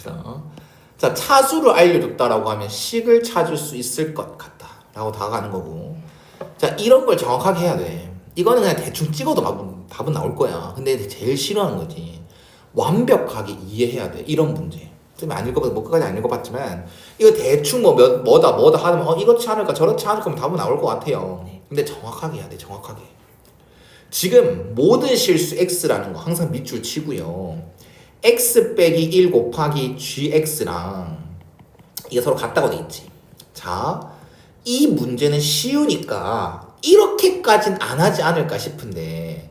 봅시다. 어? 자, 차수를 알려줬다라고 하면 식을 찾을 수 있을 것 같다. 라고 다가가는 거고. 자, 이런 걸 정확하게 해야 돼. 이거는 그냥 대충 찍어도 답은, 답은 나올 거야. 근데 제일 싫어하는 거지. 완벽하게 이해해야 돼. 이런 문제. 좀 안 읽어봤, 뭐 끝까지 안 읽어봤지만, 이거 대충 뭐, 몇, 뭐다, 뭐다 하면, 어, 이렇지 않을까, 저렇지 않을까 하면 답은 나올 것 같아요. 근데 정확하게 해야 돼, 정확하게. 지금 모든 실수 x라는 거 항상 밑줄 치고요. X 빼기 1 곱하기 gx랑 이게 서로 같다고 돼 있지. 자, 이 문제는 쉬우니까 이렇게까진 안 하지 않을까 싶은데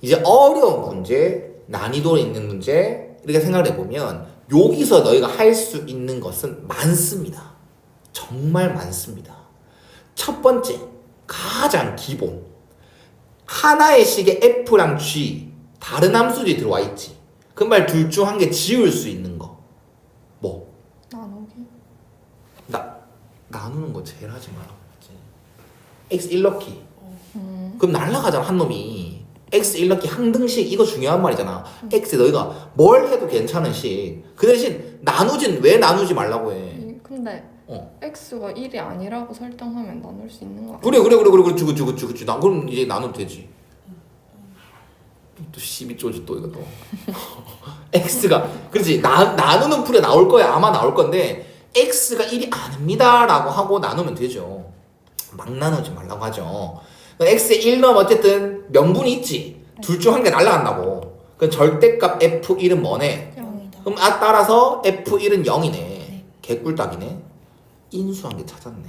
이제 어려운 문제, 난이도 있는 문제 이렇게 생각을 해보면 여기서 너희가 할 수 있는 것은 많습니다. 정말 많습니다. 첫 번째, 가장 기본. 하나의 식에 F랑 G 다른 함수들이 들어와 있지. 그말둘중 한 개 지울 수 있는 거. 뭐? 나누기. 나 나누는 거 제일 하지 마라. X 1넣기. 그럼 날라가잖아 한 놈이. X 1넣기 항등식 이거 중요한 말이잖아. X 너희가 뭘 해도 괜찮은 식. 그 대신 나누진 왜 나누지 말라고 해. 이- 근데 어. x가 1이 아니라고 설정하면 나눌 수 있는 거 아니야? 그래 그래 그래 그래 그렇지 그렇지 그렇지 그렇지 나 그럼 이제 나누면 되지 또 12조지 또 이거 또 x가 그렇지 나, 나누는 풀에 나올 거야 아마 나올 건데 x가 1이 아닙니다 라고 하고 나누면 되죠 막 나누지 말라고 하죠 x에 1 넣으면 어쨌든 명분이 있지 둘 중 한 개 날라간다고 그 절대값 f1은 뭐네. 그럼 아 따라서 F1은 0이네. 개꿀딱이네. 인수한 게 찾았네.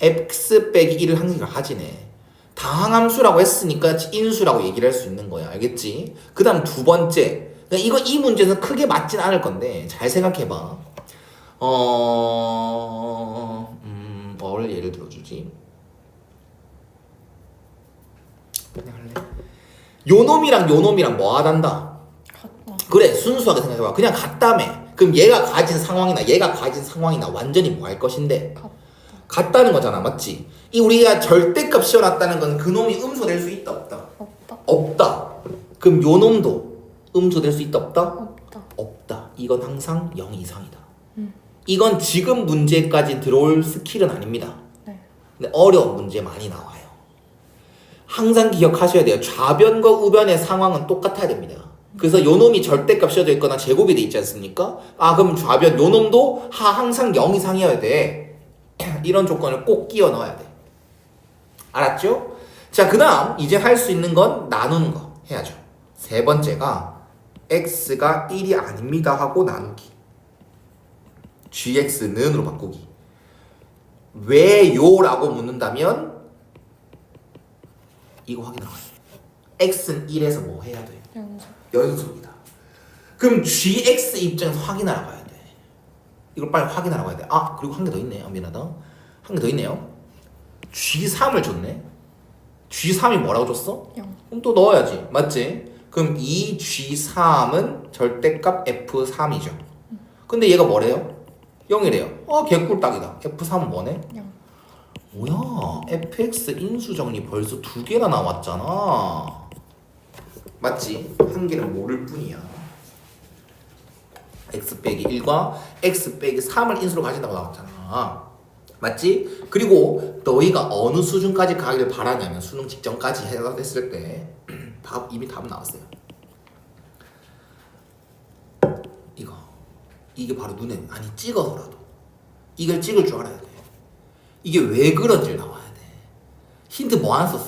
X 빼기 1을 항상 하지네. 다항함수라고 했으니까 인수라고 얘기를 할 수 있는 거야. 알겠지? 그 다음 두 번째. 그러니까 이거 이 문제는 크게 맞진 않을 건데 잘 생각해봐. 어, 음, 뭘 예를 들어주지? 그냥 할래. 요 놈이랑 요 놈이랑 뭐 하단다? 그래 순수하게 생각해봐 그냥 같다며 그럼 얘가 가진 상황이나 얘가 가진 상황이나 완전히 뭐 할 것인데 같다. 같다는 거잖아 맞지? 이 우리가 절대값 씌워놨다는 건 그놈이 음수될 수 있다 없다? 없다. 없다 그럼 요 놈도 음수될 수 있다 없다? 없다. 없다 이건 항상 0 이상이다 음. 이건 지금 문제까지 들어올 스킬은 아닙니다 네. 근데 어려운 문제 많이 나와요 항상 기억하셔야 돼요 좌변과 우변의 상황은 똑같아야 됩니다 그래서 요 놈이 절대값 씌워져 있거나 제곱이 돼 있지 않습니까? 아 그럼 좌변 요 놈도 하 항상 0 이상이어야 돼 이런 조건을 꼭 끼워 넣어야 돼 알았죠? 자 그 다음 이제 할 수 있는 건 나누는 거 해야죠 세 번째가 x가 1이 아닙니다 하고 나누기 gx는으로 바꾸기 왜요? 라고 묻는다면 이거 확인하라 x는 1에서 뭐 해야 돼? 연속. 연속이다 그럼 gx 입장에서 확인하러 돼 이걸 빨리 확인하러 가야 돼 아 그리고 한 개 더 있네 아, 미안하다 한 개 더 있네요 g3을 줬네 g3이 뭐라고 줬어? 영. 그럼 또 넣어야지 맞지? 그럼 이 g3은 절대값 f3이죠 근데 얘가 뭐래요? 0이래요 어 개꿀딱이다 f3은 뭐네? 영. 뭐야 fx 인수정리 벌써 두 개나 나왔잖아 맞지? 한 개는 모를 뿐이야 x 빼기 1과 x 빼기 3을 인수로 가진다고 나왔잖아. 맞지? 그리고 너희가 어느 수준까지 가기를 바라냐면 수능 직전까지 해놨을 때 답, 이미 답은 나왔어요. 이거. 이게 바로 눈에 아니 찍어서라도. 이걸 찍을 줄 알아야 돼. 이게 왜 그런지 나와야 돼. 힌트 뭐 안 썼어?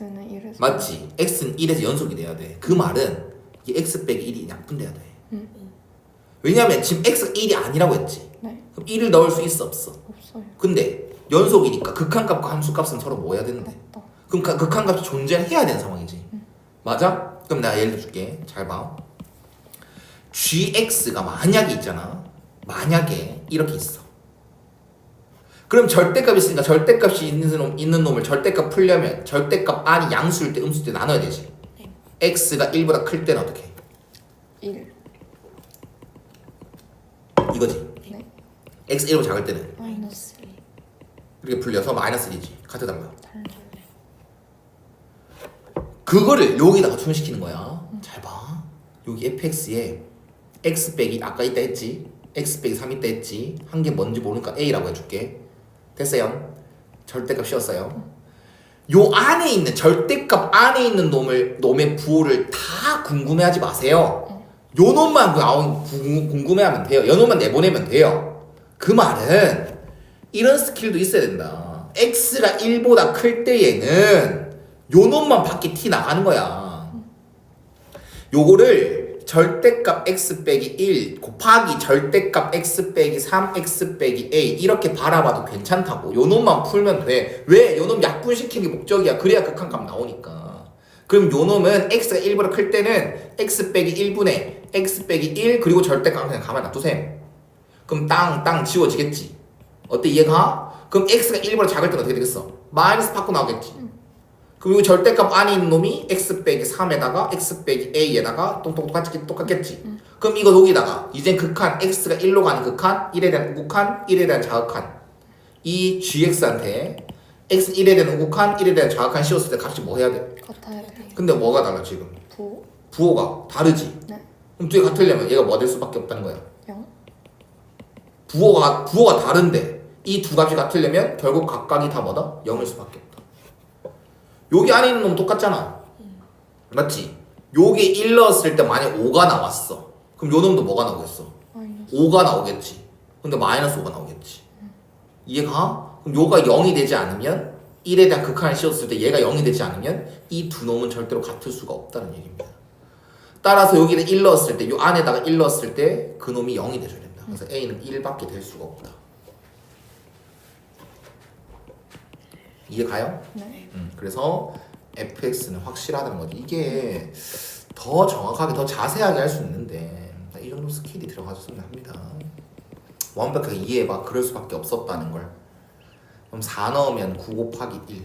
X는 1에서. 맞지? x는 1에서 연속이 돼야 돼 그 말은 이 x 빼기 1이 약분돼야 돼 음. 왜냐면 지금 x가 1이 아니라고 했지 네. 그럼 1을 넣을 수 있어 없어 없어요. 근데 연속이니까 극한값과 함수값은 서로 뭐 해야 되는데 없다. 그럼 가- 극한값이 존재해야 되는 상황이지 맞아? 그럼 내가 예를 들어줄게 잘 봐 gx가 만약에 있잖아 만약에 이렇게 있어 그럼 절대값이 있으니까 절대값이 있는, 놈, 있는 놈을 절대값 풀려면 절대값 r이 양수일 때 음수일 때 나눠야 되지 x가 1보다 클 때는 어떻게 해? 1. 이거지 네. X 1보다 작을 때는 마이너스 이렇게 풀려서 마이너스 1이지. 카트 달라 달래. 그거를 여기다가 투입시키는 거야. 잘 봐. 여기 fx에 x 빼기 아까 이따 했지? X 빼기 3 이따 했지? 한게 뭔지 모르니까 a라고 해줄게. 됐어요? 절대값 씌웠어요? 요 안에 있는 절대값 안에 있는 놈을 놈의 부호를 다 궁금해하지 마세요. 요 놈만 그 나온 궁- 궁금해하면 돼요. 요 놈만 내보내면 돼요 그 말은 이런 스킬도 있어야 된다. X가 1보다 클 때에는 요 놈만 밖에 티 나가는 거야. 요거를 절대값 x 빼기 1 곱하기 절대값 x 빼기 3 x 빼기 a 이렇게 바라봐도 괜찮다고. 요 놈만 풀면 돼. 왜? 요 놈 약분시키는 게 목적이야. 그래야 극한값 나오니까. 그럼 요 놈은 x가 1보다 클 때는 x 빼기 1분의 x 빼기 1 그리고 절대값 그냥 가만 놔두셈 그럼 땅 땅 지워지겠지 어때 이해가? 그럼 x가 1보다 작을 때는 어떻게 되겠어? 마이너스 받고 나오겠지 그리고 절대값 안에 있는 놈이 x 빼기 3에다가 x 빼기 a에다가 똑똑 똑같이 똑같겠지. 그럼 이거 여기다가 이제 극한 x가 1로 가는 극한 1에 대한 우극한 1에 대한 자극한 이 gx한테 x 1에 대한 우극한 1에 대한 자극한 씌웠을 때 값이 뭐 해야 돼? 같아야 돼. 근데 뭐가 달라 지금? 부 부호가 다르지. 네. 그럼 두개 같으려면 얘가 뭐 될 수밖에 없다는 거야. 0. 부호가 부호가 다른데 이 두 값이 같으려면 결국 각각이 다 뭐다? 0일 수밖에 없다. 여기 안에 있는 놈 똑같잖아. 맞지? 요게 1 넣었을 때 만약 5가 나왔어. 그럼 요 놈도 뭐가 나오겠어? 마이너스 5가 나오겠지. 근데 마이너스 5가 나오겠지. 이해가? 그럼 요가 0이 되지 않으면 1에 대한 극한을 씌웠을 때 얘가 0이 되지 않으면 이 두 놈은 절대로 같을 수가 없다는 얘기입니다. 따라서 여기다 1 넣었을 때, 요 안에다가 1 넣었을 때 그 놈이 0이 돼줘야 된다. 그래서 A는 1밖에 될 수가 없다. 이해 가요? 네. 음, 그래서 fx는 확실하다는 거지. 이게 더 정확하게, 더 자세하게 할 수 있는데 이 정도 스킬이 들어가줬으면 합니다. 완벽하게 이해해봐. 그럴 수밖에 없었다는 걸. 그럼 4 넣으면 9 곱하기 1.